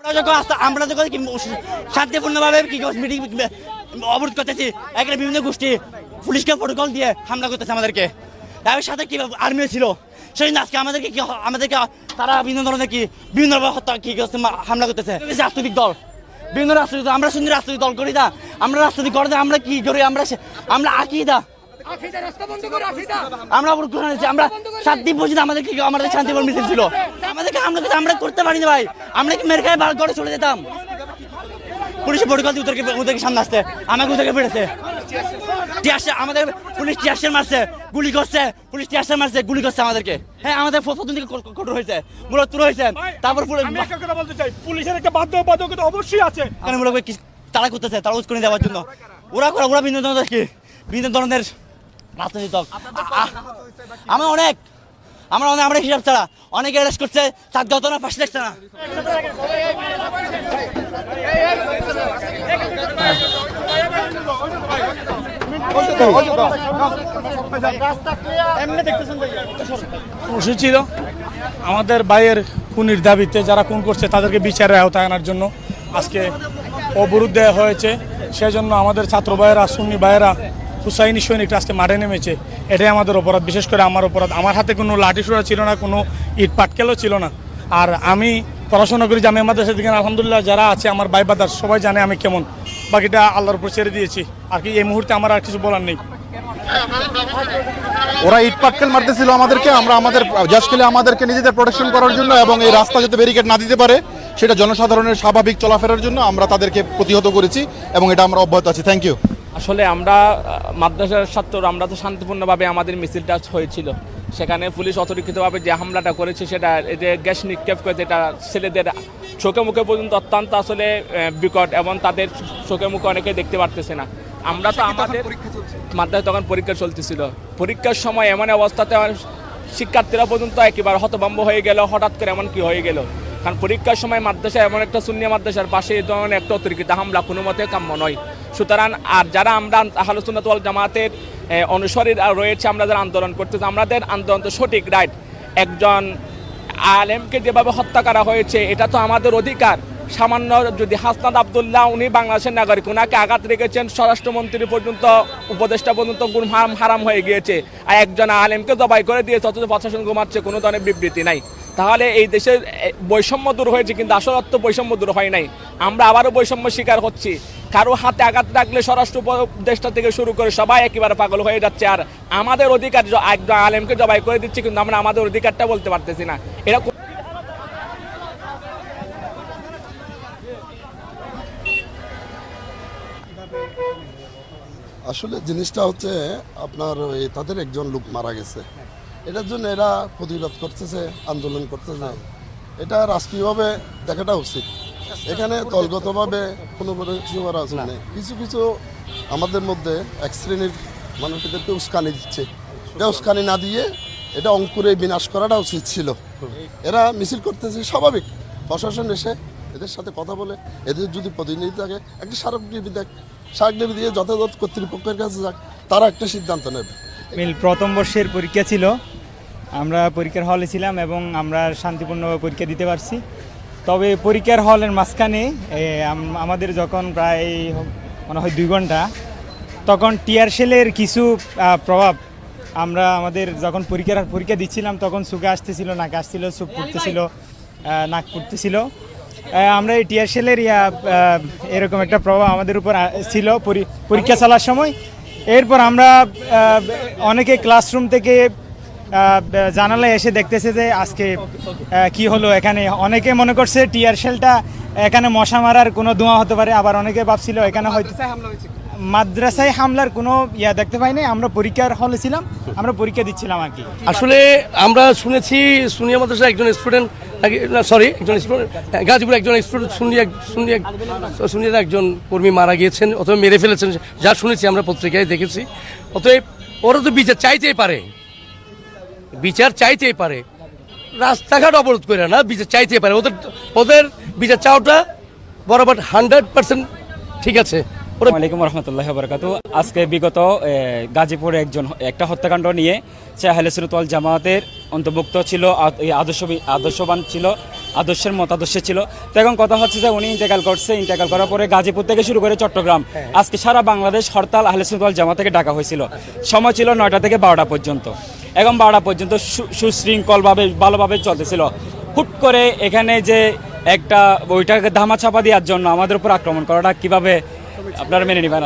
আমরা যখন আমরা যখন শান্তিপূর্ণভাবে কি মিটিং অবরোধ করতেছি বিভিন্ন গোষ্ঠী, পুলিশকে প্রোটোকল দিয়ে হামলা করতেছে আমাদেরকে। এর সাথে কি ছিল? সেই জন্য আজকে আমাদেরকে কি আমাদেরকে তারা বিভিন্ন ধরনের কি বিভিন্ন হত্যা কি হামলা করতেছে। রাজনৈতিক দল। বিভিন্ন রাজনৈতিক আমরা শুনি রাজনৈতিক দল করি না। আমরা রাজনৈতিক করে আমরা কি করি? আমরা আমরা আকিদা। আমরা অবরোধ করে। আমরা সাত দিন পর্যন্ত আমাদের কি আমাদের শান্তিপূর্ণ মিছিল ছিল। আমাদেরকে আমরা আমরা করতে পারিনি ভাই। আমরা কি মেরে করে চলে যেতাম। পুলিশের ওদেরকে ওদেরকে সামনে আসতে আমাকে ওদেরকে পেরেছে। টিয়ারশাল আমাদের পুলিশ মারছে গুলি করছে। পুলিশ মারছে গুলি করছে আমাদেরকে। হ্যাঁ আমাদের প্রথম দিকে কঠোর- কঠোর হয়েছে। মূলত তুলে হয়েছে। তারপর পুলিশ আমি একটা কথা বলতে চাই। পুলিশের একটা বাধ্যবাধকতা অবশ্যই আছে। মূলক তারা করতেছে তারা উস্কনি দেওয়ার জন্য। ওরা করে ওরা বিভিন্ন ধরনের কি? বিভিন্ন ধরনের রাজনৈতিক আমরা অনেক। আমরা অনেক আমরা হিসাব ছাড়া। অনেকে অ্যারেস্ট করছে সাত গত না ফাঁসি লাগছে না। খুশি ছিল। আমাদের ভাইয়ের খুনির দাবিতে যারা খুন করছে তাদেরকে বিচারের আওতায় আনার জন্য আজকে অবরোধ দেওয়া হয়েছে। সেজন্য আমাদের ছাত্র ভাইয়েরা সুন্নি ভাইয়েরা হুসাইনি সৈনিকরা আজকে মাঠে নেমেছে, এটাই আমাদের অপরাধ। বিশেষ করে আমার অপরাধ। আমার হাতে কোনো লাঠি সোড়া ছিল না, কোনো ইট পাটকেলও ছিল না। আর আমি পড়াশোনা করি জামে আমাদের সাথে আলহামদুলিল্লাহ যারা আছে, আমার ভাই বাদার সবাই জানে আমি কেমন। বাকিটা আল্লাহর উপর ছেড়ে দিয়েছি। আর কি, এই মুহূর্তে আমার আর কিছু বলার নেই। ওরা ইট পাটকেল মারতেছিল আমাদেরকে, আমরা আমাদের জাস্টকেলে আমাদেরকে নিজেদের প্রোটেকশন করার জন্য এবং এই রাস্তা যাতে ব্যারিকেড না দিতে পারে, সেটা জনসাধারণের স্বাভাবিক চলাফেরার জন্য আমরা তাদেরকে প্রতিহত করেছি এবং এটা আমরা অব্যাহত আছি। থ্যাংক ইউ আসলে আমরা মাদ্রাসার ছাত্র আমরা তো শান্তিপূর্ণভাবে আমাদের মিছিলটা হয়েছিল। সেখানে পুলিশ অতর্কিতভাবে যে হামলাটা করেছে সেটা এই যে গ্যাস নিক্ষেপ করেছে এটা ছেলেদের চোখে মুখে পর্যন্ত অত্যন্ত আসলে বিকট এবং তাদের চোখে মুখে অনেকে দেখতে পারতেছে না। আমরা তো আমাদের মাদ্রাসায় তখন পরীক্ষা চলতেছিল। পরীক্ষার সময় এমন অবস্থাতে শিক্ষার্থীরা পর্যন্ত একেবারে হতভম্ব হয়ে গেল হঠাৎ করে এমন কি হয়ে গেল। কারণ পরীক্ষার সময় মাদ্রাসা এমন একটা শূন্য মাদ্রাসার পাশে এই ধরনের একটা অতিরিক্ত হামলা কোনো মতে কাম্য নয়। সুতরাং আর যারা আমরা আহলসুন্নাত জামাতের অনুসারী রয়েছে, আমরা যারা আন্দোলন করতেছি, আমাদের আন্দোলন তো সঠিক, রাইট? একজন আলেমকে যেভাবে হত্যা করা হয়েছে, এটা তো আমাদের অধিকার। সামান্য যদি হাসনাদ আবদুল্লাহ, উনি বাংলাদেশের নাগরিক ওনাকে আঘাত রেখেছেন, স্বরাষ্ট্রমন্ত্রী পর্যন্ত, উপদেষ্টা পর্যন্ত গুণ হারাম হারাম হয়ে গিয়েছে। আর একজন আলেমকে জবাই করে দিয়েছে, অথচ প্রশাসন ঘুমাচ্ছে, কোনো ধরনের বিবৃতি নাই। তাহলে এই দেশের বৈষম্য দূর হয়েছে, কিন্তু আসল অর্থ বৈষম্য দূর হয় নাই। আমরা আবারও বৈষম্য শিকার হচ্ছি। কারও হাতে আঘাত রাখলে স্বরাষ্ট্র উপদেষ্টা থেকে শুরু করে সবাই একেবারে পাগল হয়ে যাচ্ছে। আর আমাদের অধিকার একজন আলেমকে জবাই করে দিচ্ছি, কিন্তু আমরা আমাদের অধিকারটা বলতে পারতেছি না। এটা কো- আসলে জিনিসটা হচ্ছে আপনার ওই তাদের একজন লোক মারা গেছে। এটার জন্য এরা প্রতিবাদ করতেছে, আন্দোলন করতেছে। এটা রাষ্ট্রীয়ভাবে দেখাটা উচিত। এখানে দলগতভাবে কোনো কিছু করা উচিত নেই। কিছু কিছু আমাদের মধ্যে এক শ্রেণির মানুষদেরকে উস্কানি দিচ্ছে। এটা উস্কানি না দিয়ে এটা অঙ্কুরে বিনাশ করাটা উচিত ছিল। এরা মিছিল করতেছে স্বাভাবিক। প্রশাসন এসে এদের সাথে কথা বলে এদের যদি প্রতিনিধি থাকে একটা স্মারকলিপি দেখ স্মারকলিপি দিয়ে যথাযথ কর্তৃপক্ষের কাছে যাক তারা একটা সিদ্ধান্ত নেবে। মিল প্রথম বর্ষের পরীক্ষা ছিল। আমরা পরীক্ষার হলে ছিলাম এবং আমরা শান্তিপূর্ণভাবে পরীক্ষা দিতে পারছি। তবে পরীক্ষার হলের মাঝখানে আমাদের যখন প্রায় মনে হয় দুই ঘণ্টা তখন টিয়ার সেলের কিছু প্রভাব আমরা আমাদের যখন পরীক্ষার পরীক্ষা দিচ্ছিলাম তখন সুখে আসতেছিল নাক আসছিল সুখ আহ, নাক আহ, আমরা এই টিয়ার সেলের ইয়া, এরকম একটা প্রভাব আমাদের উপর ছিল পরীক্ষা চলার সময়। এরপর আমরা অনেকে ক্লাসরুম থেকে জানালায় এসে দেখতেছে যে আজকে কি হলো এখানে। অনেকে মনে করছে টিয়ার শেলটা এখানে মশা মারার কোনো ধোঁয়া হতে পারে আবার অনেকে ভাবছিল এখানে হয়তো মাদ্রাসায় হামলার কোনো ইয়া দেখতে পাইনি। আমরা পরীক্ষার হলে ছিলাম আমরা পরীক্ষা দিচ্ছিলাম আর কি। আসলে আমরা শুনেছি সুনিয়া মাদ্রাসার একজন স্টুডেন্ট সরি একজন স্টুডেন্ট গাজীপুর একজন স্টুডেন্ট সুনিয়া সুনিয়া সুনিয়ার একজন কর্মী মারা গিয়েছেন অথবা মেরে ফেলেছেন যা শুনেছি আমরা পত্রিকায় দেখেছি। অতএব ওরা তো বিচার চাইতেই পারে। বিচার চাইতেই পারে। রাস্তাঘাট অবরোধ করে না বিচার চাইতেই পারে। ওদের ওদের বিচার চাওয়াটা বরাবর হান্ড্রেড পার্সেন্ট ঠিক আছে। আসসালামাইকুম রহমতুল্লাহ বরকাত আজকে বিগত গাজীপুরে একজন একটা হত্যাকাণ্ড নিয়ে সে আহলেসুরতল জামায়াতের অন্তর্ভুক্ত ছিল আদর্শ আদর্শবান ছিল আদর্শের মতাদর্শ ছিল। তো এখন কথা হচ্ছে যে উনি ইন্তেকাল করছে। ইন্তেকাল করার পরে গাজীপুর থেকে শুরু করে চট্টগ্রাম। আজকে সারা বাংলাদেশ হরতাল আহলে সুন্নাত ওয়াল জামা থেকে ডাকা হয়েছিল। সময় ছিল নয়টা থেকে বারোটা পর্যন্ত। এখন বারোটা পর্যন্ত সুশৃঙ্খলভাবে, ভালোভাবে চলতেছিল। হুট করে এখানে যে একটা ওইটাকে ধামা চাপা দেওয়ার জন্য আমাদের উপর আক্রমণ করাটা কীভাবে আপনারা মেনে নেবেন?